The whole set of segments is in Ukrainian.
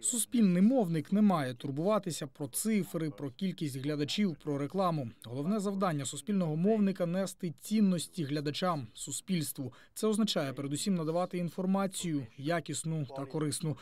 Суспільний мовник не має турбуватися про цифри, про кількість глядачів, про рекламу. Головне завдання суспільного мовника нести цінності глядачам, суспільству. Це означає передусім надавати інформацію якісну та корисну.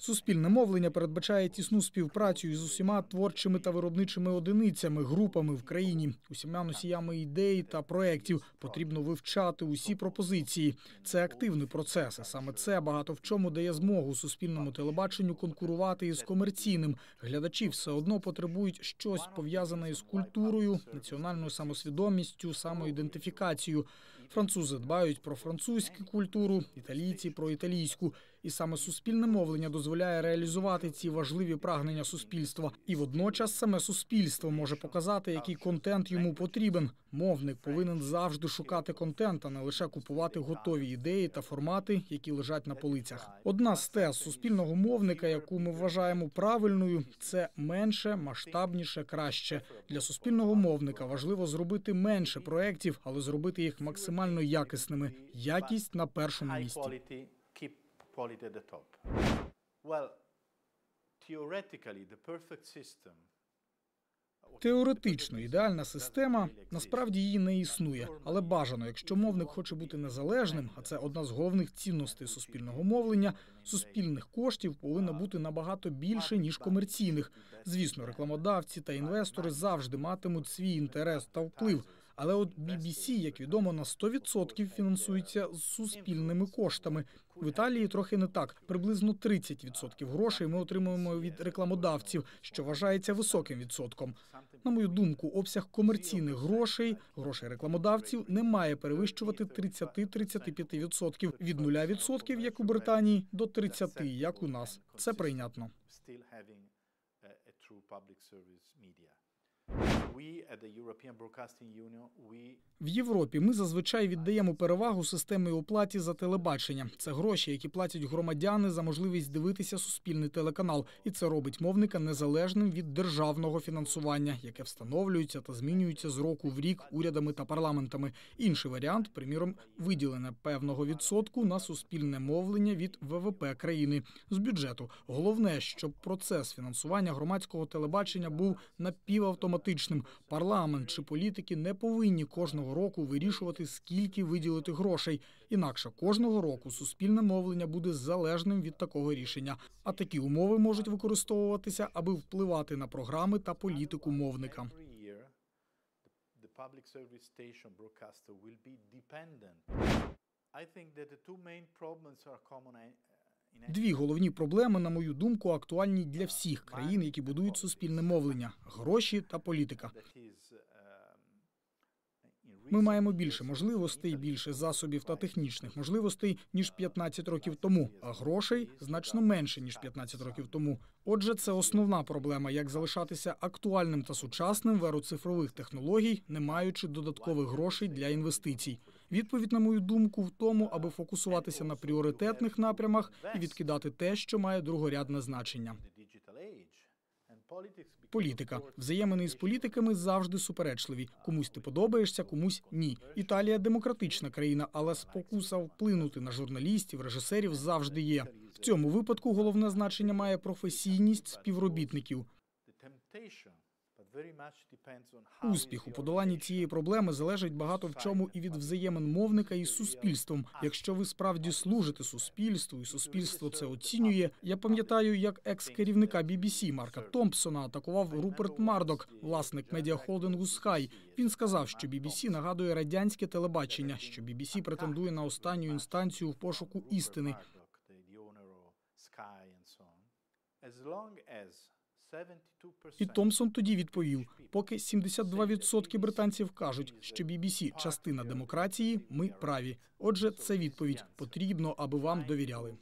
Суспільне мовлення передбачає тісну співпрацю із усіма творчими та виробничими одиницями, групами в країні, усіма носіями ідей та проєктів. Потрібно вивчати усі пропозиції. Це активний процес. Саме це багато в чому дає змогу суспільному телебаченню конкурувати із комерційним. Глядачі все одно потребують щось пов'язане із культурою, національною самосвідомістю, самоідентифікацією. Французи дбають про французьку культуру, італійці про італійську. І саме суспільне мовлення дозволяє реалізувати ці важливі прагнення суспільства. І водночас саме суспільство може показати, який контент йому потрібен. Мовник повинен завжди шукати контент, а не лише купувати готові ідеї та формати, які лежать на полицях. Одна з тез суспільного мовника, яку ми вважаємо правильною, це менше, масштабніше, краще. Для суспільного мовника важливо зробити менше проєктів, але зробити їх максимально якісними. Якість на першому місці. Quality, at the top. Well, theoretically, the perfect system. Теоретично ідеальна система насправді її не існує, але бажано, якщо мовник хоче бути незалежним, а це одна з головних цінностей суспільного мовлення. Суспільних коштів повинно бути набагато більше ніж комерційних. Звісно, рекламодавці та інвестори завжди матимуть свій інтерес та вплив. Але от BBC, як відомо, на 100% фінансується з суспільними коштами. В Італії трохи не так. Приблизно 30% грошей ми отримуємо від рекламодавців, що вважається високим відсотком. На мою думку, обсяг комерційних грошей, грошей рекламодавців не має перевищувати 30-35%. від 0%, як у Британії, до 30%, як у нас. Це прийнятно. В Європі ми зазвичай віддаємо перевагу системі оплаті за телебачення. Це гроші, які платять громадяни за можливість дивитися суспільний телеканал, і це робить мовника незалежним від державного фінансування, яке встановлюється та змінюється з року в рік урядами та парламентами. Інший варіант, приміром, виділення певного відсотку на суспільне мовлення від ВВП країни з бюджету. Головне, щоб процес фінансування громадського телебачення був напівавтоматичним. Парламент чи політики не повинні кожного року вирішувати, скільки виділити грошей. Інакше кожного року суспільне мовлення буде залежним від такого рішення. А такі умови можуть використовуватися, аби впливати на програми та політику мовника. I think that the two main problems are common Дві головні проблеми, на мою думку, актуальні для всіх країн, які будують суспільне мовлення: гроші та політика. Ми маємо більше можливостей, більше засобів та технічних можливостей ніж 15 років тому, а грошей значно менше ніж 15 років тому. Отже, це основна проблема, як залишатися актуальним та сучасним в еру цифрових технологій, не маючи додаткових грошей для інвестицій. Відповідь, на мою думку, в тому, аби фокусуватися на пріоритетних напрямах і відкидати те, що має другорядне значення. Політика взаємини з політиками завжди суперечливі. Комусь ти подобаєшся, комусь ні. Італія демократична країна, але спокуса вплинути на журналістів, режисерів завжди є. В цьому випадку головне значення має професійність співробітників. Успіх у подоланні цієї проблеми залежить багато в чому і від взаємин мовника із суспільством. Якщо ви справді служите суспільству, і суспільство це оцінює. Я пам'ятаю, як екс-керівника BBC Марка Томпсона атакував Руперт Мардок, власник медіахолдингу Sky. Він сказав, що BBC нагадує радянське телебачення, що BBC претендує на останню інстанцію в пошуку істини. Murdoch, the, the owner of Sky and so on. As long as 72% І Томсон тоді відповів: поки 72% британців кажуть, що BBC – частина демократії, ми праві. Отже, це відповідь. Потрібно, аби вам довіряли.